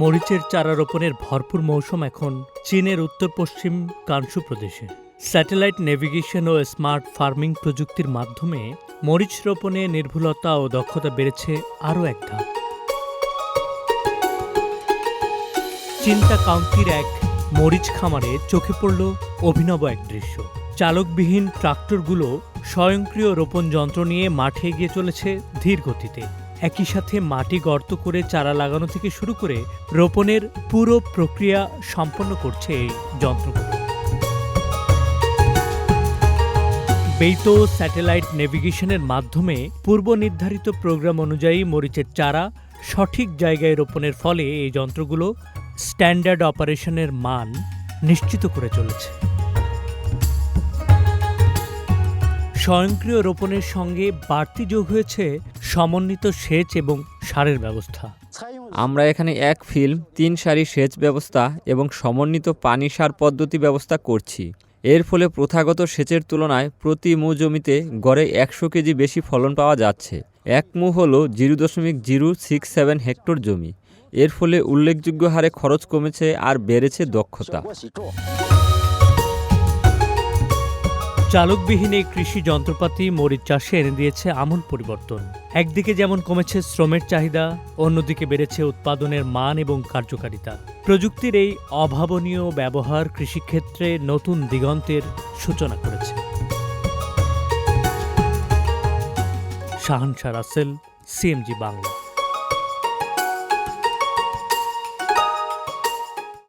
মরিচের চারা রোপণের ভরপুর মৌসুম এখন চীনের উত্তর পশ্চিম কানসু প্রদেশে। স্যাটেলাইট নেভিগেশন ও স্মার্ট ফার্মিং প্রযুক্তির মাধ্যমে মরিচ রোপণে নির্ভুলতা ও দক্ষতা বেড়েছে আরও এক ধাপ। চিন্তা কাউন্টির এক মরিচ খামারে চোখে পড়ল অভিনব এক দৃশ্য। চালকবিহীন ট্রাক্টরগুলো স্বয়ংক্রিয় রোপণ যন্ত্র নিয়ে মাঠে এগিয়ে চলেছে ধীর গতিতে একই সাথে মাটি গর্ত করে চারা লাগানো থেকে শুরু করে রোপণের পুরো প্রক্রিয়া সম্পন্ন করছে এই যন্ত্রগুলো বেইতো স্যাটেলাইট নেভিগেশনের মাধ্যমে পূর্ব নির্ধারিত প্রোগ্রাম অনুযায়ী মরিচের চারা সঠিক জায়গায় রোপণের ফলে এই যন্ত্রগুলো স্ট্যান্ডার্ড অপারেশনের মান নিশ্চিত করে চলেছে। স্বয়ংক্রিয় রোপণের সঙ্গে বাড়তি যোগ হয়েছে সমন্বিত সেচ এবং সারের ব্যবস্থা। আমরা এখানে এক ফিল্ম, তিন সারি সেচ ব্যবস্থা এবং সমন্বিত পানি সার পদ্ধতি ব্যবস্থা করছি। এর ফলে প্রথাগত সেচের তুলনায় প্রতি মু জমিতে গড়ে একশো কেজি বেশি ফলন পাওয়া যাচ্ছে। এক মু হল জিরো দশমিক জিরো সিক্স সেভেন হেক্টর জমি। এর ফলে উল্লেখযোগ্য হারে খরচ কমেছে আর বেড়েছে দক্ষতা। চালকবিহীন এই কৃষি যন্ত্রপাতি মরিচ চাষে এনে দিয়েছে আমূল পরিবর্তন। একদিকে যেমন কমেছে শ্রমের চাহিদা, অন্যদিকে বেড়েছে উৎপাদনের মান এবং কার্যকারিতা। প্রযুক্তির এই অভাবনীয় ব্যবহার কৃষিক্ষেত্রে নতুন দিগন্তের সূচনা করেছে। শাহানশা রাসেল, সিএমজি বাংলা।